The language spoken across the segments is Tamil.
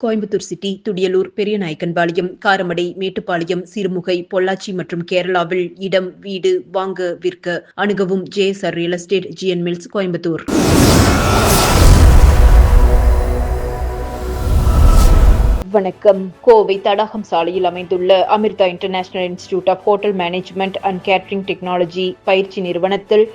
கோயம்புத்தூர் சிட்டி துடியலூர் பெரியநாயக்கன்பாளையம் காரமடை மேட்டுப்பாளையம் சிறுமுகை பொள்ளாச்சி மற்றும் கேரளாவில் இடம் வீடு வாங்க விற்க அணுகவும் JSR real estate GN mills Coimbatore. வணக்கம். கோவை தடாகம் சாலையில் அமைந்துள்ள Amrita International Institute of Hotel Management and Catering Technology பயிற்சி நிறுவனத்தில்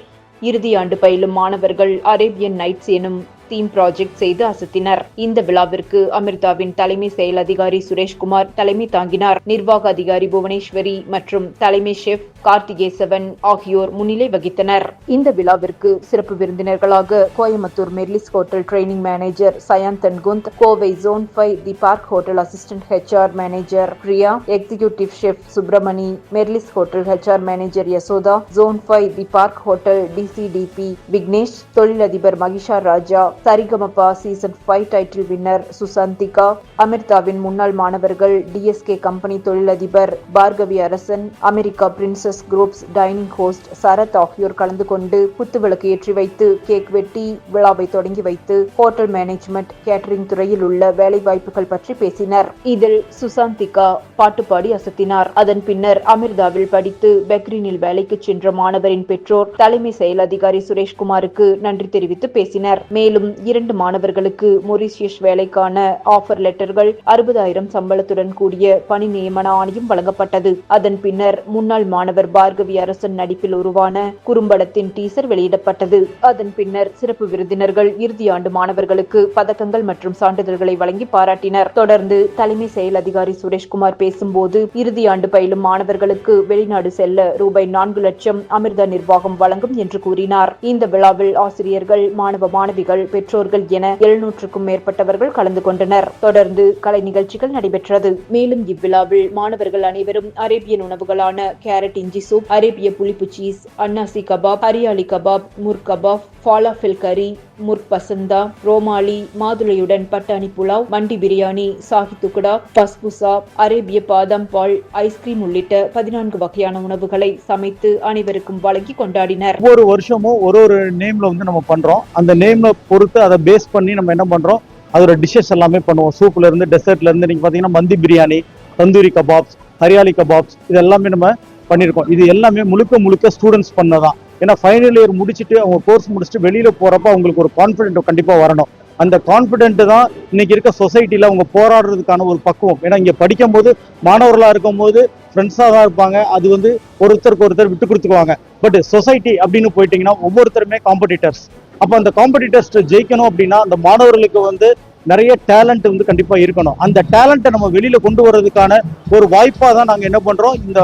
இறுதி ஆண்டு பயிலும் மாணவர்கள் அரேபியன் நைட்ஸ் எனும் தீம் ப்ராஜெக்ட் செய்து அசத்தினர். இந்த விழாவிற்கு அமிர்தாவின் தலைமை செயல் அதிகாரி சுரேஷ்குமார் தலைமை தாங்கினார். நிர்வாக அதிகாரி புவனேஸ்வரி மற்றும் தலைமை ஷெஃப் கார்த்திகேசவன் ஆகியோர் முன்னிலை வகித்தனர். இந்த விழாவிற்கு சிறப்பு விருந்தினர்களாக Coimbatore Merlis hotel training manager Sayanthan Kund Kovai zone five the Park hotel assistant HR manager Priya executive chef Subramani Merlis hotel HR manager Yashoda zone five the Park hotel DCDP Vignesh தொழிலதிபர் Mahisha Raja Sarigamapa season five title winner Susanthika அமிர்தாவின் முன்னாள் மாணவர்கள் டிஎஸ்கே கம்பெனி தொழிலதிபர் Bhargavi Arasan America princess groups dining host Sarath ஆகியோர் கலந்து கொண்டு குத்துவிளக்கு ஏற்றி வைத்து கேக் வெட்டி விழாவை தொடங்கி வைத்து ஹோட்டல் மேனேஜ்மெண்ட் கேட்டரிங் துறையில் உள்ள வேலைவாய்ப்புகள் பற்றி பேசினர். இதில் சுசாந்திகா பாட்டு பாடி அசத்தினார். அதன் பின்னர் அமிர்தாவில் படித்து பெக்ரினில் வேலைக்கு சென்ற மாணவரின் பெற்றோர் தலைமை செயல் அதிகாரி சுரேஷ்குமாருக்கு நன்றி தெரிவித்து பேசினர். மேலும் இரண்டு மாணவர்களுக்கு மொரிஷியஸ் வேலைக்கான ஆஃபர் லெட்டர்கள் அறுபதாயிரம் சம்பளத்துடன் கூடிய பணி நியமன ஆணையம் வழங்கப்பட்டது. அதன் பின்னர் முன்னாள் மாணவர் பார்கவி அரசன் நடிப்பில் உருவான குறும்படத்தின் டீசர் வெளியிடப்பட்டது. அதன் பின்னர் சிறப்பு விருந்தினர்கள் இறுதி ஆண்டு மாணவர்களுக்கு பதக்கங்கள் மற்றும் சான்றிதழ்களை வழங்கி பாராட்டினர். தொடர்ந்து தலைமை செயல் அதிகாரி சுரேஷ்குமார் பேசும்போது இறுதி ஆண்டு பயிலும் மாணவர்களுக்கு வெளிநாடு செல்ல ரூபாய் நான்கு லட்சம் அமிர்தா நிர்வாகம் வழங்கும் என்று கூறினார். இந்த விழாவில் ஆசிரியர்கள் மாணவ மாணவிகள் பெற்றோர்கள் என எழுநூற்றுக்கும் மேற்பட்டவர்கள் கலந்து கொண்டனர். தொடர்ந்து கலை நிகழ்ச்சிகள் நடைபெற்றது. மேலும் இவ்விழாவில் மாணவர்கள் அனைவரும் அரேபியன் உணவுகளான கேரட் இஞ்சி சூப் அரேபிய புளிப்பு சீஸ் அன்னாசி கபாப் ஹரியாலி கபாப் முர் கபாப் ஃபாலாஃபில் கரி முர்க் பசந்தா ரோமாலி மாதுளையுடன் பட்டாணி புலாவ் மண்டி பிரியாணி சாஹி துக்குடா பஸ்புசா அரேபிய பாதாம் பால் ஐஸ்கிரீம் உள்ளிட்ட பதினான்கு வகையான உணவுகளை சமைத்து அனைவருக்கும் வழங்கி கொண்டாடினர். ஒவ்வொரு வருஷமும் ஒரு ஒரு நேம்ல வந்து நம்ம பண்றோம். அந்த நேம்ல பொறுத்து அதை பேஸ் பண்ணி நம்ம என்ன பண்றோம்? அதோட டிஷ்ஷஸ் எல்லாமே பண்ணுவோம். சூப்ல இருந்து டெசர்ட்ல இருந்து நீங்க பாத்தீங்கன்னா mandi biryani tandoori kebabs hariyali kebabs இது எல்லாமே நம்ம பண்ணியிருக்கோம் இது எல்லாமே முழுக்க முழுக்க ஸ்டூடெண்ட்ஸ் பண்ணதான். ஏன்னா ஃபைனல் இயர் முடிச்சுட்டு அவங்க கோர்ஸ் முடிச்சுட்டு வெளியில போறப்ப அவங்களுக்கு ஒரு கான்ஃபிடென்ட் கண்டிப்பா வரணும். அந்த கான்ஃபிடென்ட் தான் இன்னைக்கு இருக்க சொசைட்டில அவங்க போராடுறதுக்கான ஒரு பக்குவம். ஏன்னா இங்க படிக்கும் போது மாணவர்களா இருக்கும் போது ஃப்ரெண்ட்ஸாக தான் இருப்பாங்க. அது வந்து ஒருத்தருக்கு ஒருத்தர் விட்டு கொடுத்துக்குவாங்க. பட் சொசைட்டி அப்படின்னு போயிட்டீங்கன்னா ஒவ்வொருத்தருமே காம்படிட்டர்ஸ் அப்போ அந்த காம்படிட்டர்ஸ் ஜெயிக்கணும் அப்படின்னா அந்த மாணவர்களுக்கு வந்து நிறைய டேலண்ட் வந்து கண்டிப்பா இருக்கணும் அந்த டேலண்ட்டை நம்ம வெளியில கொண்டு வர்றதுக்கான ஒரு வாய்ப்பா தான் நாங்க என்ன பண்றோம் இந்த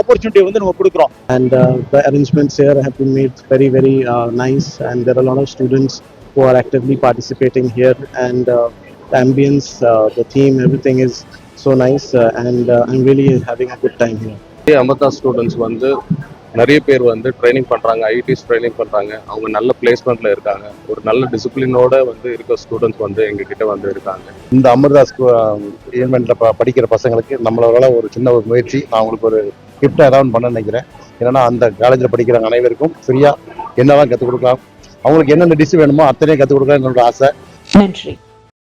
ஆப்பர்ச்சுனிட்டியை வந்து நம்ம கொடுக்குறோம் and uh, the arrangements here have been made very very uh, nice and there are a lot of students who are actively participating here and uh, the ambience uh, the theme everything is so nice uh, and uh, i'm really having a good time here Amrita students வந்து நிறைய பேர் வந்து ட்ரைனிங் பண்றாங்க ஐடிஸ் ட்ரைனிங் பண்றாங்க. அவங்க நல்ல பிளேஸ்மெண்ட்ல இருக்காங்க. ஒரு நல்ல டிசிப்ளினோட வந்து இருக்க ஸ்டூடெண்ட்ஸ் வந்து எங்க கிட்ட வந்து இருக்காங்க. இந்த அமிர்தா ஈவெண்ட்ல படிக்கிற பசங்களுக்கு நம்மளால ஒரு சின்ன ஒரு முயற்சி. நான் அவங்களுக்கு ஒரு கிஃப்ட் ஏதாவது பண்ண நினைக்கிறேன். ஏன்னா அந்த காலேஜில் படிக்கிற அனைவருக்கும் ஃப்ரீயா என்னெல்லாம் கற்றுக் கொடுக்கலாம். அவங்களுக்கு என்னென்ன டிஷ் வேணுமோ அத்தனையும் கற்றுக் கொடுக்கலாம் என்னோட ஆசை. நன்றி.